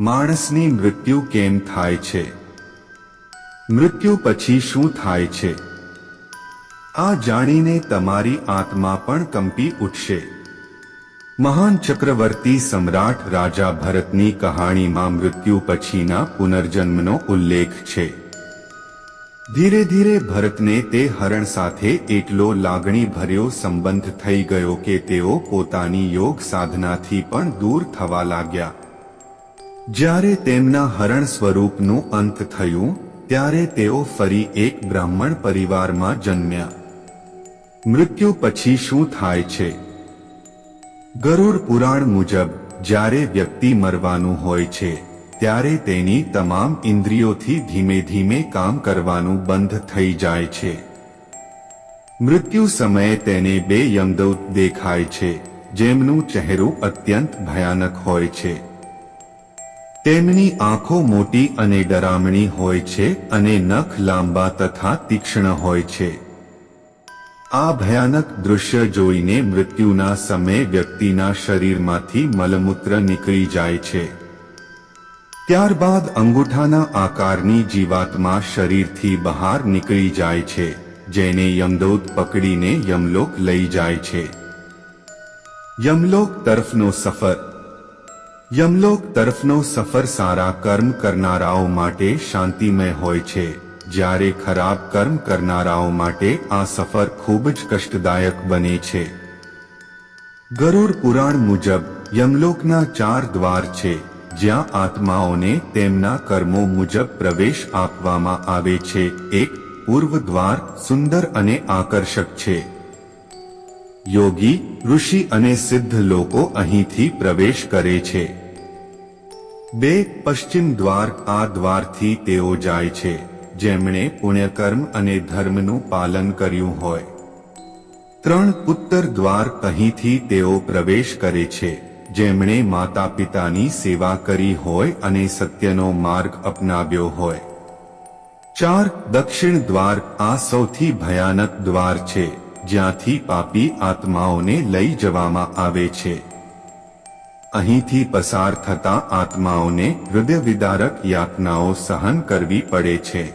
માણસની મૃત્યુ કેમ થાય છે? મૃત્યુ પછી શું થાય છે? આ જાણીને તમારી આત્મા પણ કંપી ઉઠશે. મહાન ચક્રવર્તી સમ્રાટ રાજા ભરતની કહાણીમાં મૃત્યુ પછીના પુનર્જન્મનો ઉલ્લેખ છે. ધીરે ધીરે ભરતને તે હરણ સાથે એટલો લાગણી ભર્યો સંબંધ થઈ ગયો કે તેઓ પોતાની યોગ સાધનાથી પણ દૂર થવા લાગ્યા. જ્યારે તેમના હરણ સ્વરૂપનું અંત થયું, ત્યારે તેઓ ફરી એક બ્રાહ્મણ પરિવારમાં જન્મ્યા. મૃત્યુ પછી શું થાય છે? ગરુડ પુરાણ મુજબ, જ્યારે વ્યક્તિ મરવાનું હોય છે, ત્યારે તેની તમામ ઇન્દ્રિયોથી ધીમે ધીમે કામ કરવાનું બંધ થઈ જાય છે. મૃત્યુ સમયે તેને બે યમદૂત દેખાય છે, જેમનું ચહેરું અત્યંત ભયાનક હોય છે. તેમની આંખો મોટી અને ડરામણી હોય છે અને નખ લાંબા તથા તીક્ષ્ણ હોય છે. આ ભયાનક દૃશ્ય જોઈને મૃત્યુના સમયે વ્યક્તિના શરીરમાંથી મલમૂત્ર નીકળી જાય છે. ત્યારબાદ અંગૂઠાના આકારની જીવાતમાં શરીરથી બહાર નીકળી જાય છે, જેને યમદૂત પકડીને યમલોક લઈ જાય છે. યમલોક તરફનો સફર યમલોક તરફનો સફર સારા કર્મ કરનારાઓ માટે શાંતિમય હોય છે. જ્યારે ખરાબ કર્મ કરનારાઓ માટે આ સફર ખૂબ જ કષ્ટદાયક બને છે. ગરુડ પુરાણ મુજબ, યમલોકના ચાર દ્વાર છે, જ્યાં આત્માઓને તેમના કર્મો મુજબ પ્રવેશ આપવામાં આવે છે. એક પૂર્વ દ્વાર સુંદર અને આકર્ષક છે. યોગી, ઋષિ અને સિદ્ધ લોકો અહીંથી પ્રવેશ કરે છે. બે પશ્ચિમ દ્વાર આ દ્વારથી તેઓ જાય છે, જેમણે પુણ્યકર્મ અને ધર્મનું પાલન કર્યું હોય. ત્રણ ઉત્તર દ્વાર અહીંથી તેઓ પ્રવેશ કરે છે, જેમણે માતા પિતાની સેવા કરી હોય અને સત્યનો માર્ગ અપનાવ્યો હોય. ચાર દક્ષિણ દ્વાર આ સૌથી ભયાનક દ્વાર છે જ્યાંથી પાપી આત્માઓને લઈ જવામાં આવે છે. અહીંથી પસાર થતા આત્માઓને હૃદય વિદારક યાતનાઓ સહન કરવી પડે છે.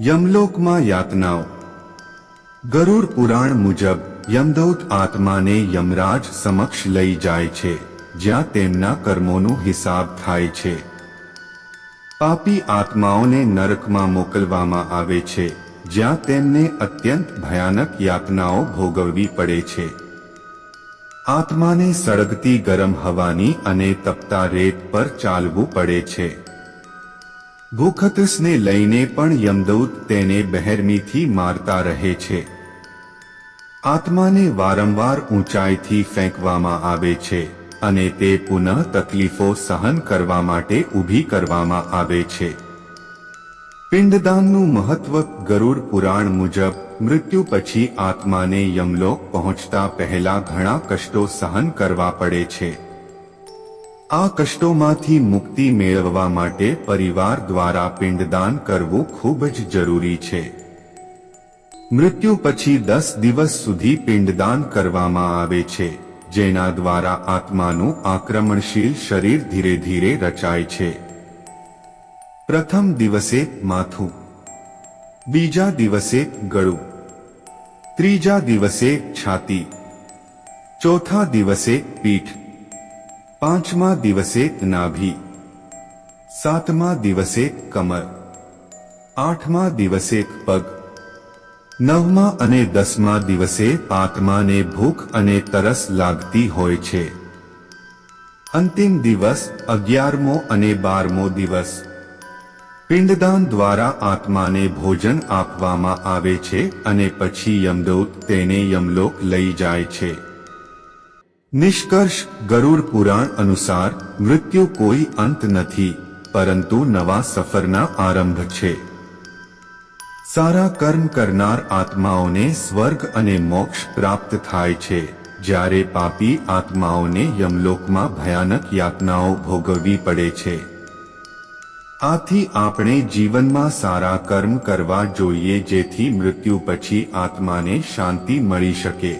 યમલોકમાં યાતનાઓ. ગરુડ પુરાણ મુજબ, યમદૂત આત્માને યમરાજ સમક્ષ લઈ જાય છે, જ્યાં તેમના કર્મોનું હિસાબ થાય છે. પાપી આત્માઓને નરકમાં મોકલવામાં આવે છે. જ્યાં તેમને અત્યંત ભયાનક યાતનાઓ ભોગવવી પડે છે. આત્માને સળગતી ગરમ હવાની અને તપતા રેત પર ચાલવું પડે છે. ભૂખતસને લઈને પણ યમદૂત તેને બહેરમીથી મારતા રહે છે. આત્માને વારંવાર ઊંચાઈથી ફેંકવામાં આવે છે અને તે પુનઃ તકલીફો સહન કરવા માટે ઊભી કરવામાં આવે છે. પિંડદાનનું મહત્વ ગરુડ પુરાણ મુજબ, મૃત્યુ પછી આત્માને યમલોક પહોંચતા પહેલા ઘણા કષ્ટો સહન કરવા પડે છે. આ કષ્ટોમાંથી મુક્તિ મેળવવા માટે પરિવાર દ્વારા પિંડદાન કરવું ખૂબ જ જરૂરી છે. મૃત્યુ પછી દસ દિવસ સુધી પિંડદાન કરવામાં આવે છે, જેના દ્વારા આત્માનું આક્રમણશીલ શરીર ધીરે ધીરે રચાય છે. પ્રથમ દિવસે માથું. બીજા દિવસે ગળું. ત્રીજા દિવસે છાતી. ચોથા દિવસે પીઠ. પાંચમા દિવસે નાભી. સાતમા દિવસે કમર. આઠમા દિવસે પગ. નવમા અને દસમા દિવસે આત્માને ભૂખ અને તરસ લાગતી હોય છે. અંતિમ દિવસ અગિયારમો અને બારમો દિવસ. પિંડદાન દ્વારા આત્માને ભોજન આપવામાં આવે છે અને પછી યમદૂત તેને યમલોક લઈ જાય છે. નિષ્કર્ષ ગરુડ પુરાણ અનુસાર મૃત્યુ કોઈ અંત નથી, પરંતુ નવા સફરના આરંભ છે. સારા કર્મ કરનાર આત્માઓને સ્વર્ગ અને મોક્ષ પ્રાપ્ત થાય છે. જ્યારે પાપી આત્માઓને યમલોકમાં ભયાનક યાતનાઓ ભોગવવી પડે છે. આથી આપણે જીવનમાં સારા કર્મ કરવા જોઈએ જેથી મૃત્યુ પછી આત્માને શાંતિ મળી શકે.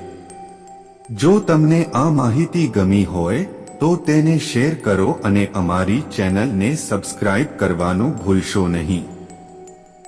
જો તમને આ માહિતી ગમી હોય, તો તેને શેર કરો અને અમારી ચેનલને સબસ્ક્રાઇબ કરવાનું ભૂલશો નહીં.